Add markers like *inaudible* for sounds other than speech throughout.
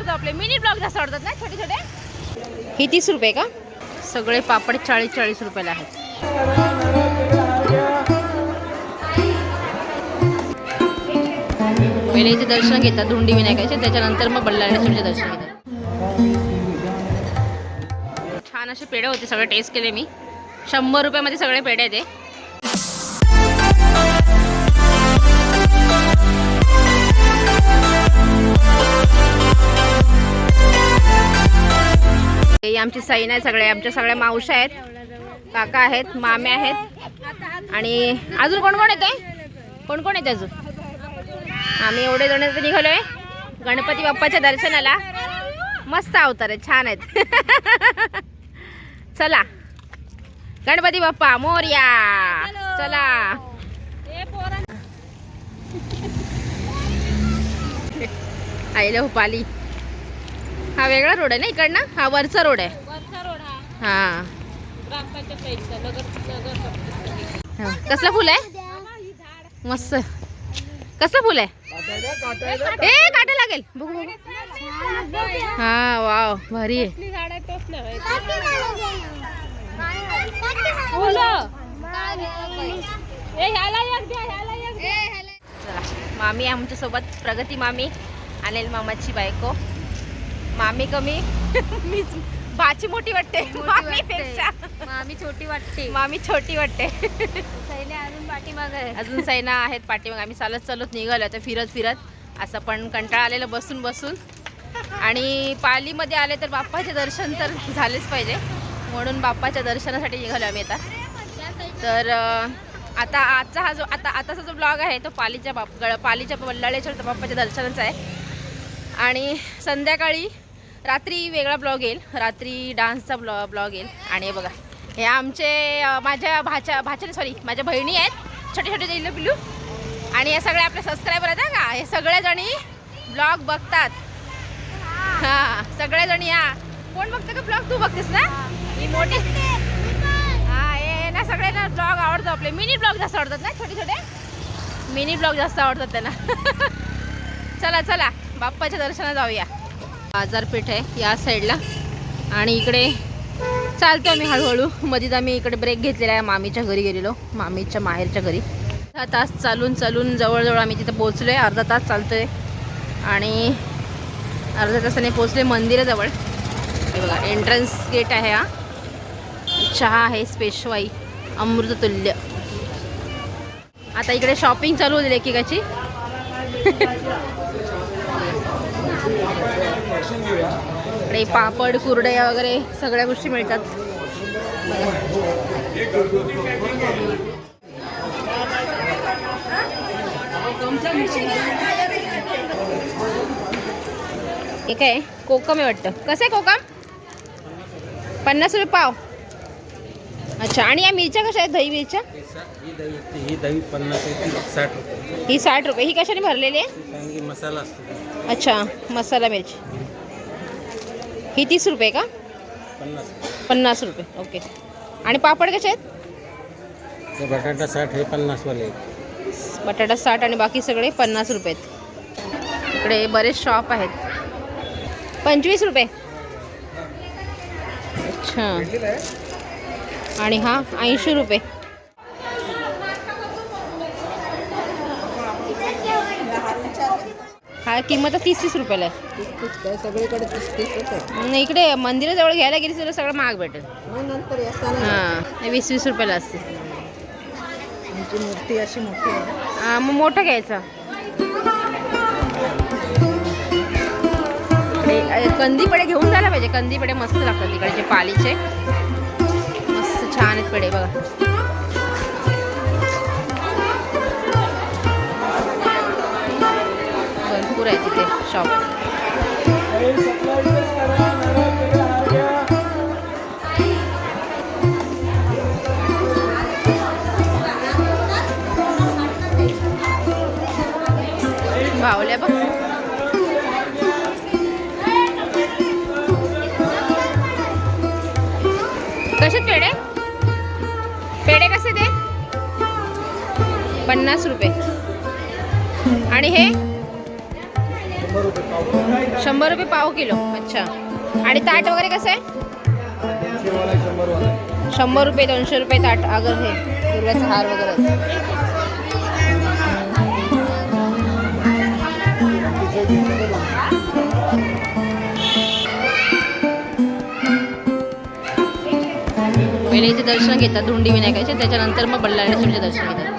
आवडतो आपले. Mini blog जास्त आवडतात ना छोटे छोटे? ही तीस रुपये का? सगळे पापड चाळीस चाळीस रुपयाला आहेत. पहिले इथे दर्शन घेतात धुंडी विनायकाचे. त्याच्यानंतर मग बल्लाळेश्वरचे दर्शन घेतात. छान असे पेढे होते सगळे टेस्ट केले मी. शंभर रुपयामध्ये सगळे पेढे आहेत हे. हे आमची सैन आहे सगळे आमच्या सगळ्या मावशा आहेत. काका आहेत मामे आहेत. आणि अजून कोण कोण येते कोण कोण येते अजून? आम्ही एवढे जण निघालो निघालोय. गणपती बाप्पाच्या दर्शनाला. मस्त अवतार आहे छान आहेत. चला. गणपती बाप्पा मोर्या. चला. आईला पाली. हा वेगळा रोड आहे ना इकडनं? हा वरचा रोड आहे. हा. हा. कसलं फुल आहे? मस्त. कसलं फुल आहे? ए काटा लागेल. बघू बघू. हा वाव. भारी आहे. चला. मामी आहे आमच्यासोबत प्रगती मामी. अनिल मामाची बायको. मामी कमी. मीच बाची मोठी वाटते. मामीपेक्षा. आम्ही छोटी वाटते. मामी छोटी वाटते. पहिले अजून पाठीमाग आहे. अजून सैना आहेत पाठीमाग. आम्ही चालत चालत निघालो आता फिरत फिरत. असं पण कंटाळा आलेलं बसून बसून. आणि पालीमध्ये आले तर बाप्पाचे दर्शन तर झालेच पाहिजे. म्हणून बाप्पाच्या दर्शनासाठी निघालो आम्ही आता. तर आता आजचा हा जो आता आताचा जो ब्लॉग आहे तो पालीच्या बाप पालीच्या बल्लाळेच्या बाप्पाच्या दर्शनाचा आहे. आणि संध्याकाळी रात्री वेगळा ब्लॉग येईल. रात्री डान्सचा ब्लॉ ब्लॉग येईल. आणि हे बघा हे आमचे माझ्या भाच्या भाच्या सॉरी माझ्या बहिणी आहेत. छोटे छोटे दिलं पिल्लू. आणि हे सगळे आपले सबस्क्रायबर आहेत ना का? हे सगळेजणी ब्लॉग बघतात. हां सगळेजणी या कोण बघतं का ब्लॉग? तू बघतेस ना? ही मोठी. हां हे ना सगळ्यांना ब्लॉग आवडतो आपले. मिनी ब्लॉग जास्त आवडतात ना छोटे छोटे? मिनी ब्लॉग जास्त आवडतात त्यांना. *laughs* चला चला बाप्पाच्या दर्शनाला जाऊया. बाजारपेठ आहे या साईडला. आणि इकडे चालतो आम्ही हळूहळू. मध्येच आम्ही इकडे ब्रेक घेतलेला आहे. मामीच्या घरी गेलेलो. मामीच्या माहेरच्या घरी. अर्धा तास चालून चालून जवळजवळ आम्ही तिथं पोहोचलो आहे अर्धा तास चालतो आहे आणि अर्ध्या तासाने पोहोचले मंदिराजवळ. हे बघा एंट्रन्स गेट आहे हा. चहा आहे स्पेशवाई अमृततुल्य. आता इकडे शॉपिंग चालू होती लेखिकाची *laughs* इकडे पापड कुरडया वगैरे सगळ्या गोष्टी मिळतात. हे काय? आहे? कोकम आहे वाटतं. कसं आहे कोकम? पन्नास रुपये पाव. अच्छा आणि या मिरच्या कशा आहेत? दही मिरच्या? ही दही ही दही पन्नास साठ रुपये. ही साठ रुपये. ही कशाने भरलेली आहे? मसाला असतो. अच्छा मसाला मिरची. ही तीस रुपये का? पन्नास पन्नास रुपये ओके. आणि पापड कसे आहेत? ते बटाटा साठ हे पन्नासवाले बटाटा साठ आणि बाकी सगळे पन्नास रुपये आहेत. इकडे बरेच शॉप आहेत. पंचवीस रुपये. अच्छा. आणि हा ऐंशी रुपये. हा किंमत तीस तीस रुपयाला आहे. काय सगळीकडे तीस तीसच आहे इकडे मंदिराजवळ घ्यायला गेली तुला सगळं महाग भेटेल. मग नंतर येताना हां वीस वीस रुपयाला असते. आमची मूर्ती अशी मोठी आहे ना. हा, मग मोठं घ्यायचं. इकडे अ, कंदीपेढे घेऊन जायला पाहिजे. कंदीपेढे मस्त लागतात तिकडचे पालीचे. मस्त छान आहेत पेढे बघा. शॉप भावल्या बघ. कसे पेढे? पेढे कसे ते पन्नास रुपये. आणि हे? शंभर रुपये पाव किलो. अच्छा. आणि ताट वगैरे कसं आहे? शंभर रुपये दोनशे रुपये ताट. अगर हे दुर्गाचा हार वगैरे. पहिले इथे दर्शन घेतात धुंडी विनायकाचे. त्याच्यानंतर मग बल्लाळेश्वरचे दर्शन घेतात.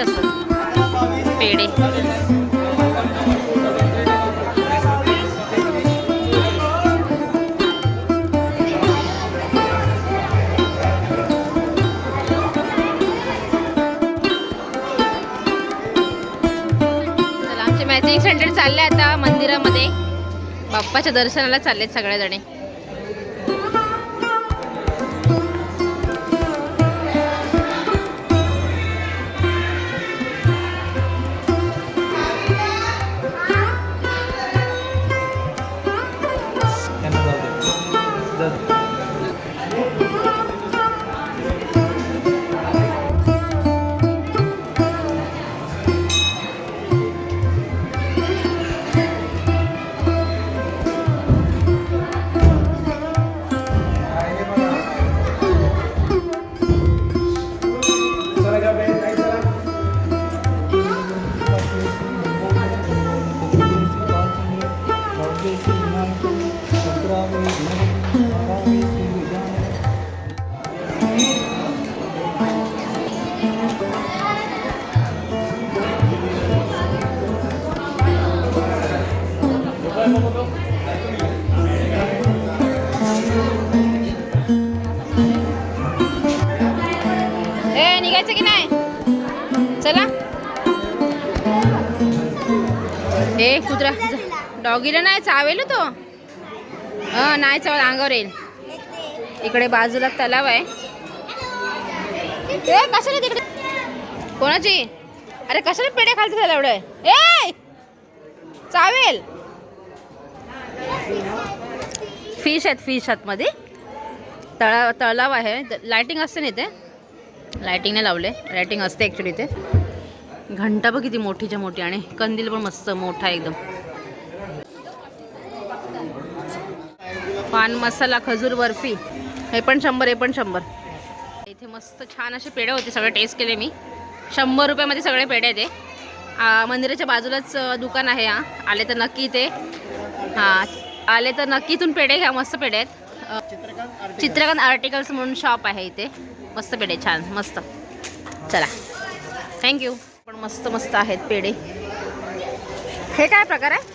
असे असतात पेढे. मॅचिंग सेंटर चालले आता मंदिरामध्ये. बाप्पाच्या दर्शनाला चाललेत सगळे जणे हे कुत्रा डॉगीला नाही चावेल हो तो? हा नाही चावल अंगावर येईल. इकडे बाजूला तलाव आहे. ए कशाला तिकडे? कोणाची? अरे कशाला पेढे खालते त्याला एवढं? ए! चावेल. फिश आहेत फिश आतमध्ये. तळा तलाव आहे. लायटिंग असते ना इथे? लायटिंगने लावले. लायटिंग असते ॲक्च्युली इथे. घंटा बघ किती मोठीच्या मोठी आणि कंदील पण मस्त मोठा एकदम. पान मसाला खजूर बर्फी हे पण शंभर हे पण शंभर. इथे मस्त छान असे पेढे होते सगळे टेस्ट केले मी. शंभर रुपयामध्ये सगळे पेढे आहेत मंदिराच्या बाजूलाच दुकान आहे हा. आले तर नक्की ते हां आले तर नक्की इथून पेढे घ्या मस्त पेढे आहेत. चित्रकांत आर्टिकल्स म्हणून शॉप आहे इथे. मस्त पेढे छान मस्त. चला. थँक्यू पण मस्त मस्त आहेत पेढे. हे काय प्रकार आहे?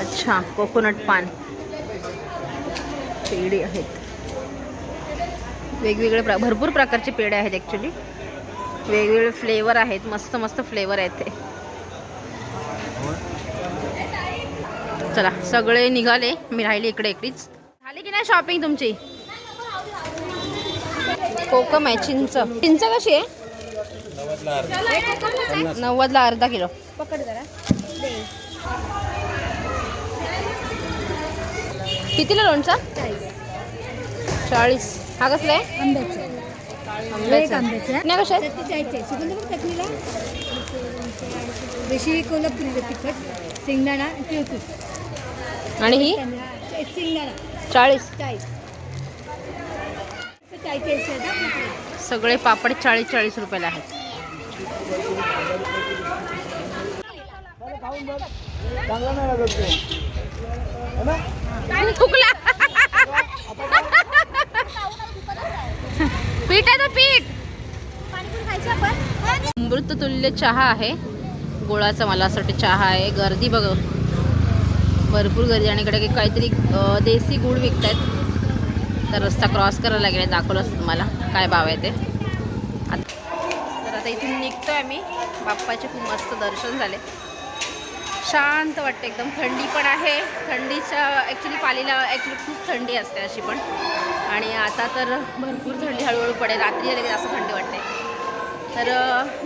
अच्छा कोकोनट पान. पेढे आहेत. वेगवेगळे प्र भरपूर प्रकारचे पेढे आहेत ॲक्च्युली वेगवेगळे फ्लेवर आहेत मस्त मस्त फ्लेवर आहेत ते. चला सगळे निघाले. मी राहिले इकडे एकटीच. झाली की नाही शॉपिंग तुमची? कोकम आहे चिंच. चिंच कशी आहे? नव्वदला अर्धा. किलो. पकड जरा. कितीला लोणचा? चाळीस. हा कसला आहे? आंब्याचं. कशा कोल्हापुरी तिखट शेंगदाणा तिळकूट आणि ही? शेंगदाणा. चाळीस. सगळे पापड चाळीस चाळीस रुपयाला आहेत. फुकला. पीठ आहे तर पीठ? अमृततुल्य चहा आहे. गोळाचा मला असं वाटतं चहा आहे. गर्दी बघ. भरपूर गर्दी आणि इकडे काहीतरी देसी गुळ विकतायत. तर रस्ता क्रॉस करायला लागेल. दाखवलं असतं तुम्हाला. काय भाव आहे ते. आता तर आता इथून निघतोय आम्ही. बाप्पाचे खूप मस्त दर्शन झाले. शांत वाटते एकदम थंडी पण आहे. थंडीच्या ॲक्च्युली पालीला ॲक्च्युली खूप थंडी असते अशी पण. आणि आता तर भरपूर थंडी हळूहळू पडेल. रात्री आले की जास्त थंडी वाटते. तर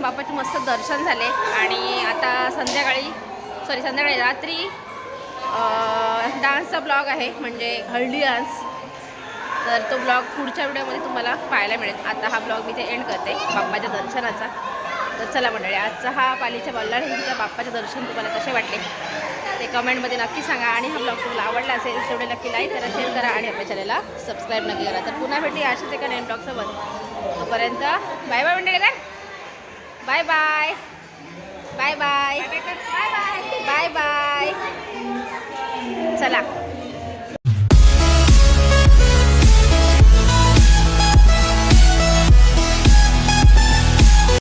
बापाचे मस्त दर्शन झाले. आणि आता संध्याकाळी सॉरी संध्याकाळी रात्री डान्सचा ब्लॉग आहे. म्हणजे हळदी डान्स तर तो ब्लॉग पुढच्या व्हिडिओमध्ये तुम्हाला पाहायला मिळेल. आता हा ब्लॉग मी ते एंड करते बाप्पाच्या दर्शनाचा. तर चला मंडळी आजचा हा पालीच्या बल्लाळच्या बाप्पाचे दर्शन तुम्हाला कसे वाटले? ते कमेंटमध्ये नक्की सांगा आणि हा ब्लॉग तुम्हाला आवडला असेल तेवढे नक्की लाईक करा शेअर करा आणि आपल्या चॅनलला सबस्क्राईब नक्की करा. तर पुन्हा भेटी अशाच एका नवीन ब्लॉगसोबत. तोपर्यंत बाय बाय मंडळी काय bye bye bye bye bye bye bye चला.